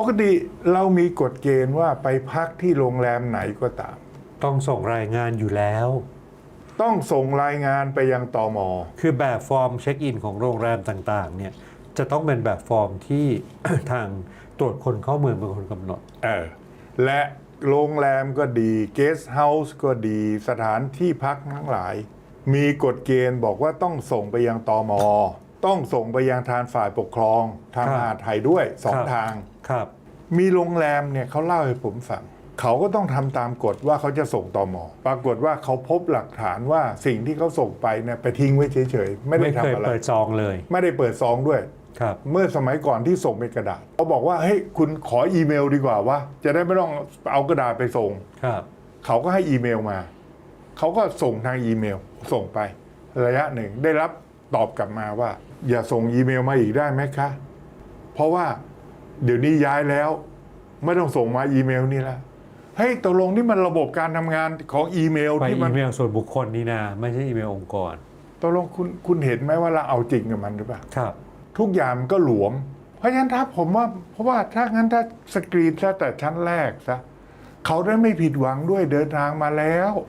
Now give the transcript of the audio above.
ปกติเรามีกฎเกณฑ์ว่าไปพักที่โรงแรมไหนก็ตาม ต้องส่งรายงานอยู่แล้ว ต้องส่งรายงานไปยังตอมคือแบบฟอร์มเช็คอินของโรงแรมต่างๆ เนี่ยจะต้องเป็นแบบฟอร์มที่ ทางตรวจคนเข้าเมืองเป็นคนกำหนด เออและโรงแรมก็ดีเกสต์เฮาส์ก็ดีสถานที่พักทั้งหลาย มีกฎเกณฑ์บอกว่าต้องส่งไปยังตอมต้องส่งไปยังทางฝ่ายปกครองทางครับมหาดไทยด้วยสองครับ ทาง ครับ มีโรงแรมเนี่ยเขาเล่าให้ผมฟังเขาก็ต้องทำตามกฎว่าเขาจะส่งตอมปรากฏว่าเขาพบหลักฐานว่าสิ่งที่เขาส่งไปเนี่ยไปทิ้งไว้เฉยๆไม่ได้ไม่เคยทำอะไรเปิดซองเลย ไม่ได้เปิดซองด้วยครับเมื่อสมัยก่อนที่ส่งเป็นกระดาษเขาบอกว่าเฮ้ยคุณขออีเมลดีกว่าว่าจะได้ไม่ต้องเอากระดาษไปส่งครับ เขาก็ให้อีเมลมา เขาก็ส่งทางอีเมลส่งไประยะหนึ่งได้รับตอบกลับมาว่า อย่าส่งอีเมลมาอีกได้ไหมคะ เพราะว่า เดี๋ยวนี้ย้ายแล้ว ไม่ต้องส่งมาอีเมลนี่ละเฮ้ยตกลงนี่มันระบบการทำงานของอีเมลไปที่อีมันเมลส่วนบุคคลนี่นะไม่ใช่อีเมลองค์กรตกลงคุณคุณเห็นไหมว่าเราเอาจริงกับมันหรือเปล่า ครับ ทุกอย่างมันก็หลวม เพราะฉะนั้นถ้าผมว่า เพราะว่าถ้างั้นถ้าสกรีนซะแต่ชั้นแรกซะเขาได้ไม่ผิดหวังด้วยเดินทางมาแล้ว